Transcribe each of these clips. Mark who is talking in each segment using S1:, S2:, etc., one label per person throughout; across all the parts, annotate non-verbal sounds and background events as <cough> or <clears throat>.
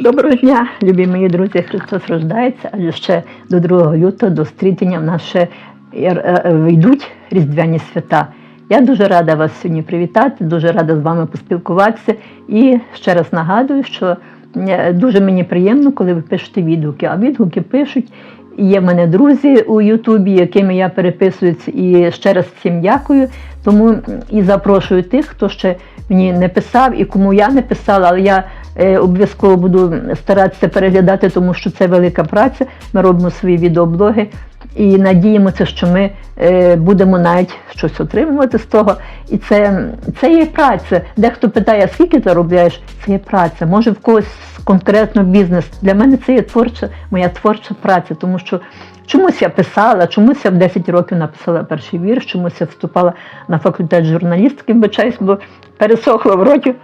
S1: Доброго дня, любі мої друзі, Христос рождається, адже ще до 2 лютого, до стрітення в нас е, е, йдуть різдвяні свята. Я дуже рада вас сьогодні привітати, дуже рада з вами поспілкуватися. І ще раз нагадую, що е, дуже мені приємно, коли ви пишете відгуки. А відгуки пишуть. Є в мене друзі у Ютубі, якими я переписуюсь, і ще раз всім дякую. Тому і запрошую тих, хто ще мені не писав і кому я не писала, але я обов'язково буду старатися переглядати, тому що це велика праця. Ми робимо свої відеоблоги і надіємося, що ми е, будемо навіть щось отримувати з того. І це, це є праця. Дехто питає, скільки заробляєш? Це є праця. Може в когось конкретно бізнес. Для мене це є творча, моя творча праця, тому що чомусь я писала, чомусь я в 10 років написала перший вірш, чомусь я вступала на факультет журналістики, вибачаюсь, бо пересохло в роті.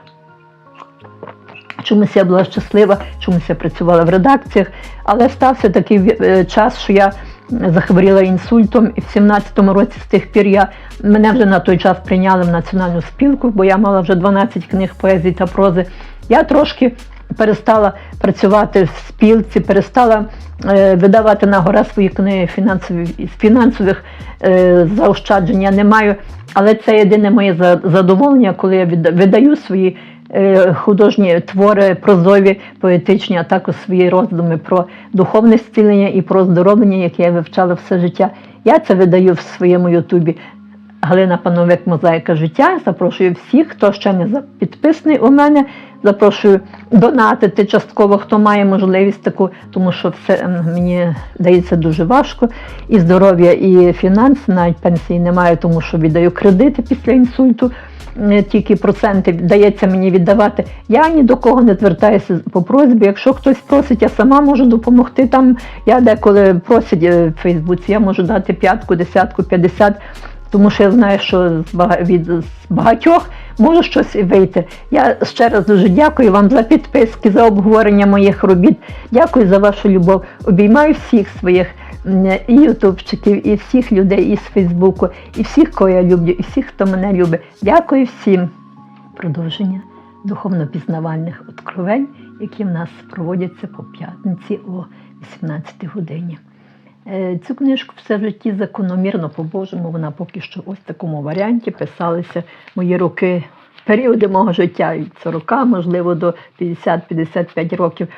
S1: Чомусь я була щаслива, чомусь я працювала в редакціях, але стався такий е, час, що я захворіла інсультом, і в 17-му році з тих пір я мене вже на той час прийняли в національну спілку, бо я мала вже 12 книг поезії та прози. Я трошки перестала працювати в спілці, перестала е, видавати на гора свої книги фінансові фінансових е, заощаджень. Я не маю, але це єдине моє задоволення, коли я видаю свої художні твори, прозові, поетичні, а також свої роздуми про духовне зцілення і про оздоровлення, яке я вивчала все життя. Я це видаю в своєму Ютубі. Галина Пановик Мозаїка життя. Запрошую всіх, хто ще не підписаний у мене. Запрошую донатити частково, хто має можливість таку, тому що все ем, мені дається дуже важко. І здоров'я, і фінанси, навіть пенсії немає, тому що віддаю кредити після інсульту. е, Тільки проценти вдається мені віддавати. Я ні до кого не звертаюся по просьбі. Якщо хтось просить, я сама можу допомогти. Там я деколи просять е, в Фейсбуці, я можу дати п'ятку, десятку, п'ятдесят. Тому що я знаю, що від багатьох може щось і вийти. Я ще раз дуже дякую вам за підписки, за обговорення моїх робіт. Дякую за вашу любов. Обіймаю всіх своїх і ютубчиків, і всіх людей із Фейсбуку, і всіх, кого я люблю, і всіх, хто мене любить. Дякую всім. Продовження духовно-пізнавальних откровень, які в нас проводяться по п'ятниці о 18 годині. Е, Цю книжку все в житті закономірно по-божому. Вона поки що ось в такому варіанті писалися мої роки, періоди мого життя від 40, можливо, до 50-55 років.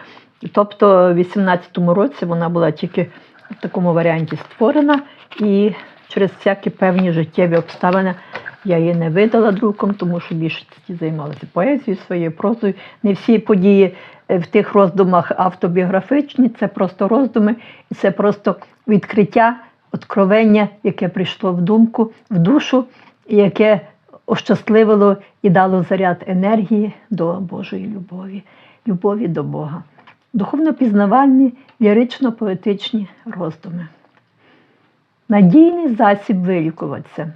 S1: Тобто, в 18-му році вона була тільки в такому варіанті створена, і через всякі певні життєві обставини я її не видала друком, тому що більшості займалася поезією, своєю прозою. Не всі події в тих роздумах автобіографічні, це просто роздуми, і це просто відкриття, откровення, яке прийшло в думку, в душу, яке ощасливило і дало заряд енергії до Божої любові, любові до Бога. Духовно-пізнавальні, лірично-поетичні роздуми. Надійний засіб вилікуватися.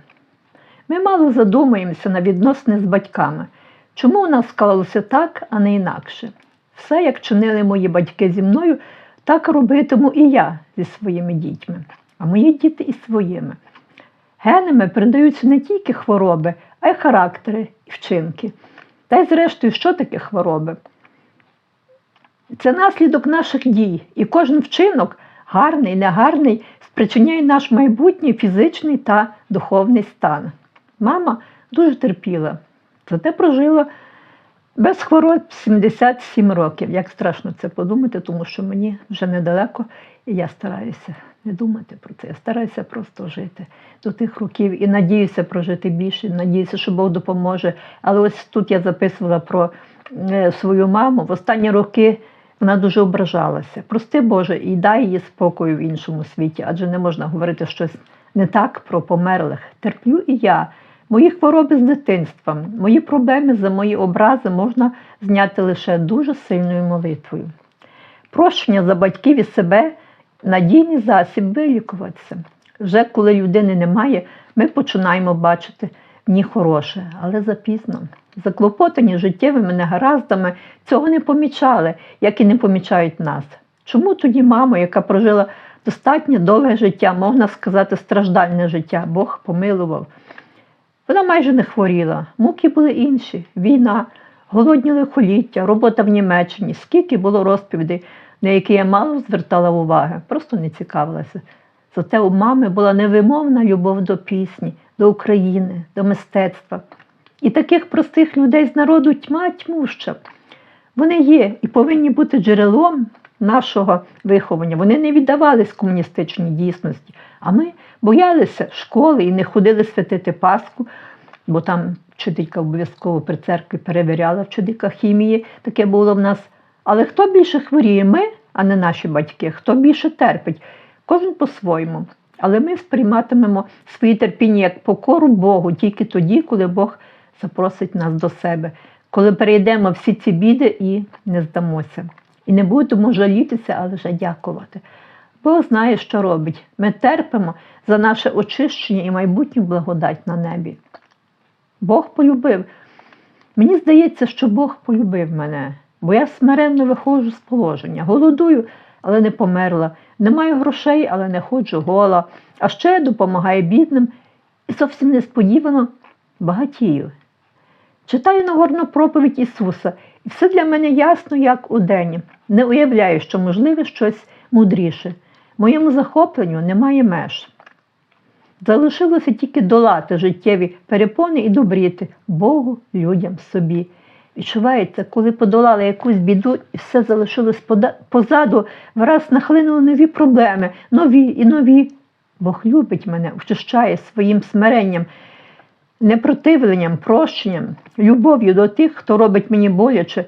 S1: Ми мало задумуємося на відносини з батьками. Чому у нас склалося так, а не інакше? Все, як чинили мої батьки зі мною, так робитиму і я зі своїми дітьми, а мої діти із своїми. Генами передаються не тільки хвороби, а й характери і вчинки. Та й зрештою, що таке хвороби? Це наслідок наших дій, і кожен вчинок, гарний, негарний, спричиняє наш майбутній фізичний та духовний стан. Мама дуже терпіла, зате прожила без хвороб 77 років. Як страшно це подумати, тому що мені вже недалеко, і я стараюся не думати про це. Я стараюся просто жити до тих років і надіюся прожити більше, надіюся, що Бог допоможе. Але ось тут я записувала про е, свою маму. В останні роки вона дуже ображалася. Прости Боже, і дай їй спокою в іншому світі, адже не можна говорити щось не так про померлих. Терплю і я. Мої хвороби з дитинства, мої проблеми за мої образи можна зняти лише дуже сильною молитвою. Прощення за батьків і себе надійний засіб вилікуватися. Вже коли людини немає, ми починаємо бачити в ній хороше, але запізно. Заклопотані життєвими негараздами цього не помічали, як і не помічають нас. Чому тоді мама, яка прожила достатньо довге життя, можна сказати, страждальне життя, Бог помилував? Вона майже не хворіла, муки були інші: війна, голодні лихоліття, робота в Німеччині, скільки було розповідей, на які я мало звертала уваги, просто не цікавилася. Зате у мами була невимовна любов до пісні, до України, до мистецтва. І таких простих людей з народу тьма тьмуща. Вони є і повинні бути джерелом нашого виховання. Вони не віддавались комуністичній дійсності. А ми боялися школи і не ходили святити Пасху, бо там вчителька обов'язково при церкві перевіряла вчителька хімії, таке було в нас. Але хто більше хворіє? Ми, а не наші батьки, хто більше терпить? Кожен по-своєму. Але ми сприйматимемо своє терпіння як покору Богу тільки тоді, коли Бог запросить нас до себе, коли перейдемо всі ці біди і не здамося. І не будемо жалітися, але вже дякувати. Бог знає, що робить. Ми терпимо за наше очищення і майбутню благодать на небі. Бог полюбив. Мені здається, що Бог полюбив мене, бо я смиренно виходжу з положення. Голодую, але не померла. Не маю грошей, але не ходжу гола. А ще допомагаю бідним і зовсім несподівано багатію. Читаю Нагорну проповідь Ісуса, і все для мене ясно, як у день. Не уявляю, що можливе щось мудріше. Моєму захопленню немає меж. Залишилося тільки долати життєві перепони і добріти Богу, людям, собі. Відчувається, коли подолали якусь біду і все залишилось позаду, враз нахлинули нові проблеми, нові і нові. Бог любить мене, очищає своїм смиренням, непротивленням, прощенням, любов'ю до тих, хто робить мені боляче.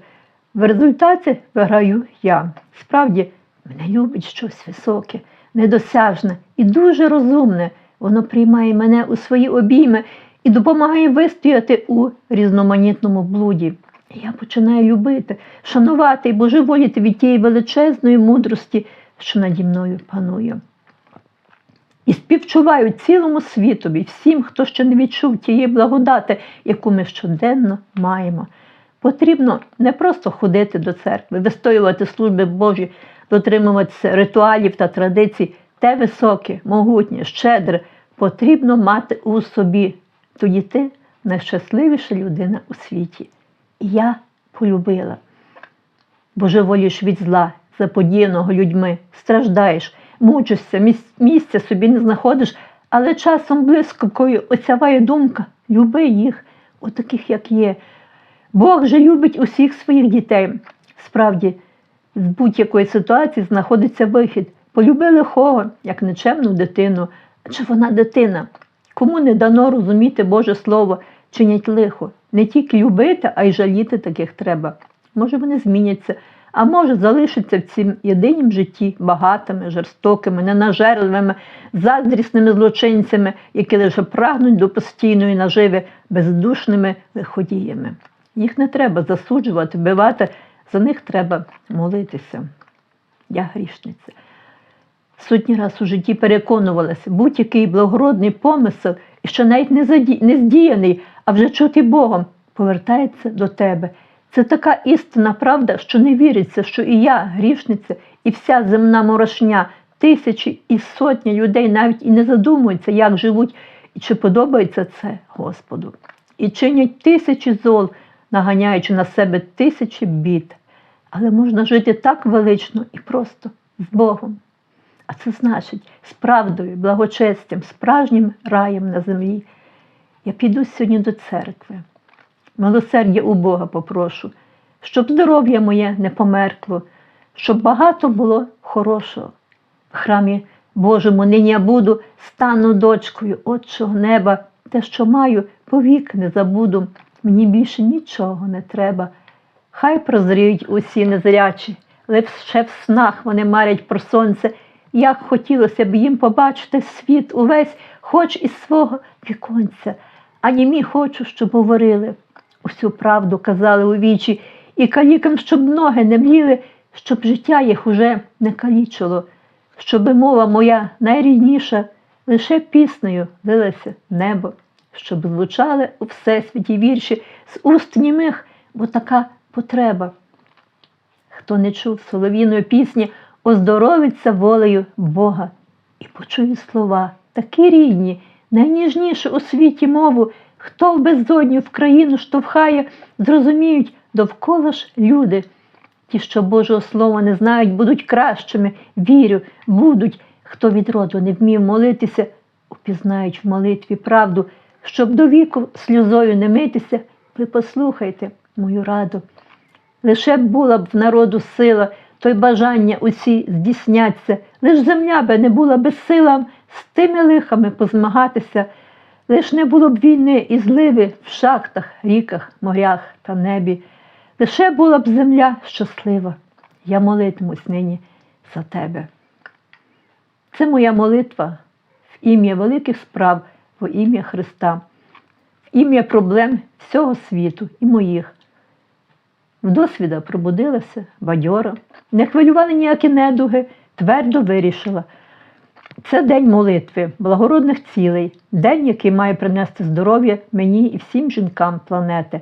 S1: В результаті виграю я. Справді, мене любить щось високе, недосяжне і дуже розумне. Воно приймає мене у свої обійми і допомагає вистояти у різноманітному блуді. Я починаю любити, шанувати і божеволіти від тієї величезної мудрості, що наді мною панує. І співчуваю цілому світові, всім, хто ще не відчув тієї благодати, яку ми щоденно маємо. Потрібно не просто ходити до церкви, вистоювати служби Божі, дотримуватися ритуалів та традицій, те високе, могутнє, щедре, потрібно мати у собі. Тоді ти найщасливіша людина у світі. І я полюбила. Божеволіш від зла, заподіяного людьми, страждаєш, мучишся, місця собі не знаходиш, але часом блискавкою оцяває думка люби їх, отаких, як є. Бог же любить усіх своїх дітей. Справді, з будь-якої ситуації знаходиться вихід. Полюби лихого, як нечемну дитину. Чи вона дитина? Кому не дано розуміти Боже Слово, чинять лихо. Не тільки любити, а й жаліти таких треба. Може, вони зміняться, а може, залишаться в цім єдинім житті багатими, жорстокими, ненажерливими, заздрісними злочинцями, які лише прагнуть до постійної наживи бездушними лиходіями. Їх не треба засуджувати, вбивати, за них треба молитися. Я грішниця. Сотні раз у житті переконувалася, будь-який благородний помисел, що навіть не, здіяний, а вже чутий Богом, повертається до тебе. Це така істинна правда, що не віриться, що і я, грішниця, і вся земна морошня, тисячі і сотні людей навіть і не задумуються, як живуть, і чи подобається це Господу. І чинять тисячі зол, наганяючи на себе тисячі бід. Але можна жити так велично і просто з Богом. А це значить з правдою, благочестям, справжнім раєм на землі. Я піду сьогодні до церкви. Милосердя у Бога попрошу, щоб здоров'я моє не померкло, щоб багато було хорошого. В храмі Божому нині я буду, стану дочкою отчого неба, те, що маю, повік не забуду. Мені більше нічого не треба. Хай прозріють усі незрячі, лише в снах вони марять про сонце. Як хотілося б їм побачити світ увесь, хоч із свого віконця, а німі хочу, щоб говорили. Усю правду казали у вічі, і калікам, щоб ноги не мліли, щоб життя їх уже не калічило, щоби мова моя найрідніша лише піснею лилася небо, щоб звучали у всесвіті вірші з уст німих, бо така потреба. Хто не чув солов'їної пісні, оздоровиться волею Бога і почує слова, такі рідні, найніжнішу у світі мову, хто в безодню в країну штовхає, зрозуміють, Довкола ж люди, ті, що Божого Слова не знають, будуть кращими. Вірю, будуть. Хто від роду не вмів молитися, упізнають в молитві правду, щоб до віку сльозою не митися, ви послухайте мою раду. Лише б була б в народу сила, то й бажання усі здійсняться, лиш земля би не була безсила з тими лихами позмагатися, лиш не було б війни і зливи в шахтах, ріках, морях та небі. Лише була б земля щаслива. Я молитимусь нині за тебе. Це моя молитва в ім'я великих справ, во ім'я Христа, в ім'я проблем всього світу і моїх. В досвіда пробудилася бадьора, не хвилювали ніякі недуги, твердо вирішила. Це день молитви, благородних цілей, день, який має принести здоров'я мені і всім жінкам планети.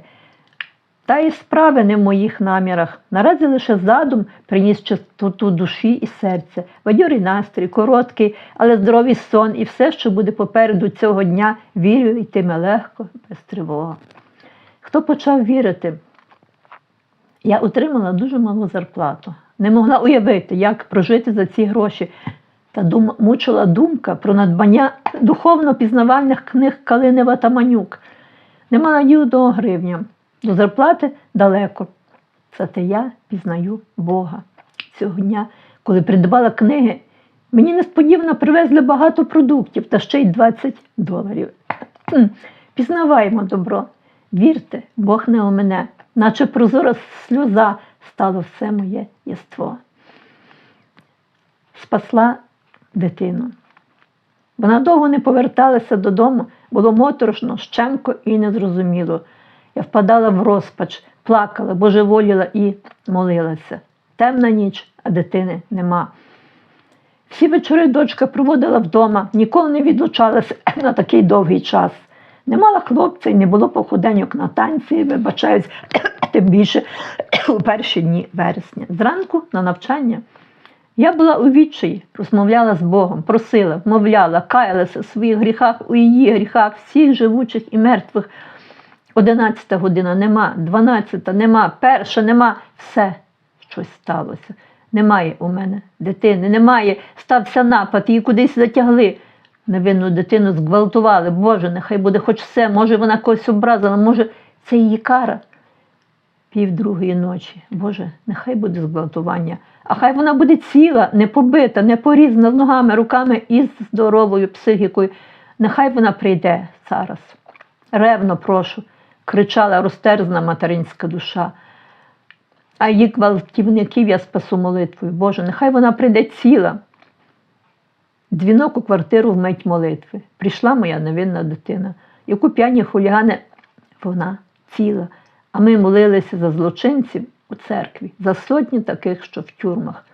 S1: Та і справи не в моїх намірах. Наразі лише задум приніс чистоту душі і серця, бадьорий настрій, короткий, але здоровий сон і все, що буде попереду цього дня, вірю, йтиме легко, без тривоги. Хто почав вірити? Я отримала дуже малу зарплату. Не могла уявити, як прожити за ці гроші. Та дум, мучила думка про надбання духовно-пізнавальних книг Калинева та Манюк. Не мала ні одного гривня. До зарплати далеко. Зате я пізнаю Бога. Цього дня, коли придбала книги, мені несподівано привезли багато продуктів та ще й 20 доларів. Пізнаваємо добро. Вірте, Бог не у мене, наче прозора сльоза стало все моє єство. Спасла дитину. Вона довго не поверталася додому, було моторошно, щемко і незрозуміло. Я впадала в розпач, плакала, божеволіла і молилася. Темна ніч, а дитини нема. Всі вечори дочка проводила вдома, ніколи не відлучалася <clears throat> на такий довгий час. Не мала хлопця і не було походеньок на танці, вибачаюсь, <clears throat> тим більше <clears throat> у перші дні вересня. Зранку на навчання. Я була у відчаї, розмовляла з Богом, просила, вмовляла, каялася в своїх гріхах, у її гріхах, всіх живучих і мертвих. Одинадцята година нема, дванадцята нема, перша нема. Все щось сталося. Немає у мене дитини, немає. Стався напад, її кудись затягли. Невинну дитину зґвалтували. Боже, нехай буде хоч все, може вона когось образила, може, це її кара. Пів другої ночі. Боже, нехай буде зґвалтування. А хай вона буде ціла, не побита, не порізана з ногами, руками і з здоровою психікою. Нехай вона прийде зараз. Ревно прошу, кричала розтерзана материнська душа. А її гвалтівників я спасу молитвою. Боже, нехай вона прийде ціла. Дзвінок у квартиру вмить молитви. Прийшла моя невинна дитина, яку п'яні хулігани, вона ціла. А ми молилися за злочинців у церкві, за сотні таких, що в тюрмах.